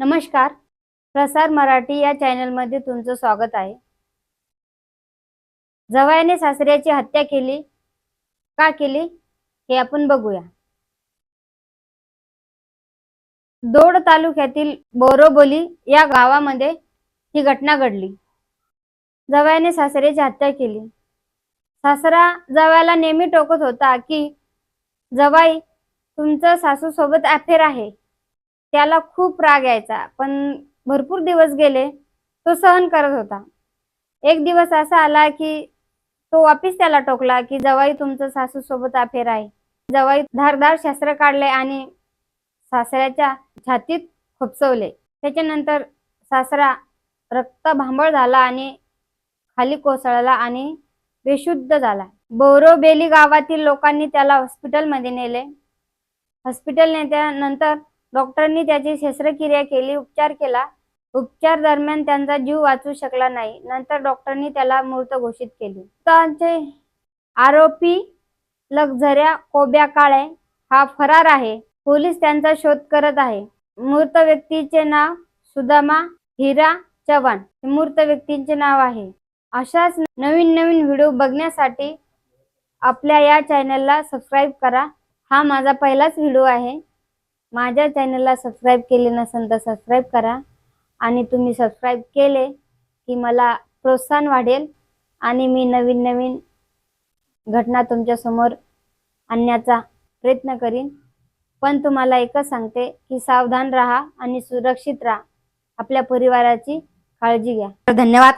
नमस्कार प्रसार मराठी या चॅनलमध्ये तुमचं स्वागत आहे. जवायाने सासऱ्याची हत्या केली का केली हे आपण बघूया. दोड तालुक्यातील बोरोबोली या गावामध्ये ही घटना घडली. जवायाने सासऱ्याची हत्या केली. सासरा जवायाला नेहमी टोकत होता की जवाई तुमचं सासू सोबत अफेअर आहे. त्याला खूप राग यायचा. पण भरपूर दिवस गेले तो सहन करत होता. एक दिवस असा आला की तो वापिस त्याला टोकला की जवाई तुमचं सासू सोबत अफेर आहे. जवाई धारदार शस्त्र काढले आणि सासऱ्याच्या छातीत खोपसवले. त्याच्यानंतर सासरा रक्त भांबळ झाला आणि खाली कोसळला आणि बेशुद्ध झाला. बोरोबेली गावातील लोकांनी त्याला हॉस्पिटलमध्ये नेले. हॉस्पिटल नेल्यानंतर डॉक्टरांनी त्याची शस्त्रक्रिया केली उपचार केला. उपचार दरम्यान त्यांचा जीव वाचू शकला नाही. नंतर डॉक्टरांनी त्याला मृत घोषित केले. त्यांचे आरोपी लक्झऱ्या कोब्या काळे हा फरार आहे. पोलीस त्यांचा शोध करत आहे. मृत व्यक्तीचे नाव सुदामा हिरा चव्हाण. हे मृत व्यक्तींचे नाव आहे. अशाच नवीन नवीन व्हिडिओ बघण्यासाठी आपल्या या चॅनलला सबस्क्राईब करा. हा माझा पहिलाच व्हिडिओ आहे. माझ्या चॅनलला सबस्क्राईब केले नसेल तर सबस्क्राईब करा. आणि तुम्ही सबस्क्राईब केले की मला प्रोत्साहन वाढेल. आणि मी नवीन नवीन घटना तुमच्यासमोर आणण्याचा प्रयत्न करीन. पण तुम्हाला एकच सांगते की सावधान राहा आणि सुरक्षित राहा. आपल्या परिवाराची काळजी घ्या. धन्यवाद.